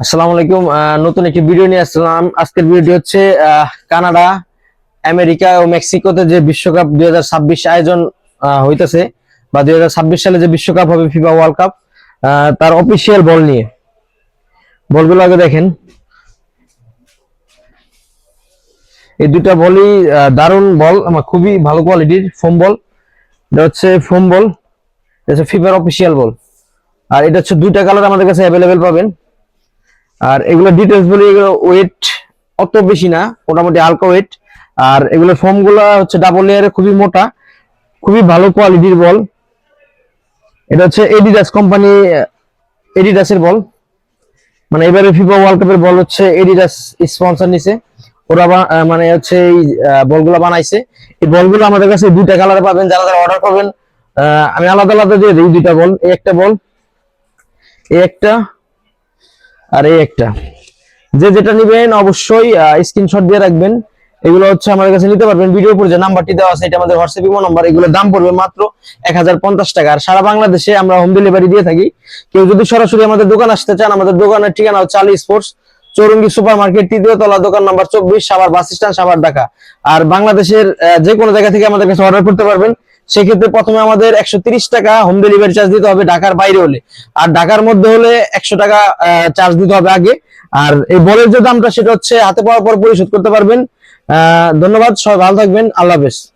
আসসালামু আলাইকুম। নতুন একটি ভিডিও নিয়ে আসলাম। আজকের ভিডিওটি হচ্ছে কানাডা, আমেরিকা ও মেক্সিকোতে যে বিশ্বকাপ দু হাজার ছাব্বিশ আয়োজন হইতেছে বা দুই সালে যে বিশ্বকাপ হবে ফিফা ওয়ার্ল্ড কাপ তার অফিসিয়াল বল নিয়ে। বলগুলো আগে দেখেন। এই দুটা বলই দারুণ বল, আমার খুবই ভালো কোয়ালিটির ফোম বল এটা হচ্ছে ফোম বল এটা হচ্ছে ফিফার অফিসিয়াল বল আর এটা হচ্ছে দুইটা কালার আমাদের কাছে অ্যাভেলেবেল পাবেন। আর এগুলো ডিটেলস বলি, এগুলো ওয়েট অত বেশি না, মোটামুটি হালকা ওয়েট আর এগুলোর ফোমগুলো হচ্ছে ডাবল লেয়ারে খুবই মোটা, খুবই ভালো কোয়ালিটির বল এটা হচ্ছে এডিডাস কোম্পানি এডিডাসের বল মানে এবারে ফিফা ওয়ার্ল্ড কাপের বল হচ্ছে এডিডাস স্পন্সর নিছে। ওরা মানে হচ্ছে এই বলগুলো বানাইছে। এই বলগুলো আমাদের কাছে দুইটা কালার পাবেন, যারা যারা অর্ডার করবেন আমি আলাদা আলাদা দিয়ে দিই দুইটা বল এই একটা বল এই একটা আর এই একটা। যে যেটা নেবেন অবশ্যই স্ক্রিনশট দিয়ে রাখবেন। এগুলো হচ্ছে আমাদের কাছে নিতে পারবেন। ভিডিও উপরে যে নাম্বারটি দেওয়া আছে, এটা আমাদের হোয়াটসঅ্যাপ ইমো নাম্বার এগুলোর দাম পড়বে মাত্র এক হাজার পঞ্চাশ টাকা। আর সারা বাংলাদেশে আমরা হোম ডেলিভারি দিয়ে থাকি। কেউ যদি সরাসরি আমাদের দোকান আসতে চান, আমাদের দোকানের ঠিকানা হচ্ছে Ali sports Chowrangi super market তৃতীয় তলা, দোকান নাম্বার চব্বিশ, সাভার বাস স্ট্যান্ড, সাভার ঢাকা। আর বাংলাদেশের যে কোনো জায়গা থেকে আমাদের কাছে অর্ডার করতে পারবেন। সেক্ষেত্রে প্রথমে আমাদের একশো টাকা হোম ডেলিভারি চার্জ দিতে হবে ঢাকার বাইরে হলে। আর ঢাকার মধ্যে হলে একশো টাকা চার্জ দিতে হবে আগে। আর এই বলের যে দামটা সেটা হচ্ছে হাতে পাওয়ার পর পরিশোধ করতে পারবেন। আহ, ধন্যবাদ সবাই ভালো থাকবেন। আল্লাহ হাফেজ।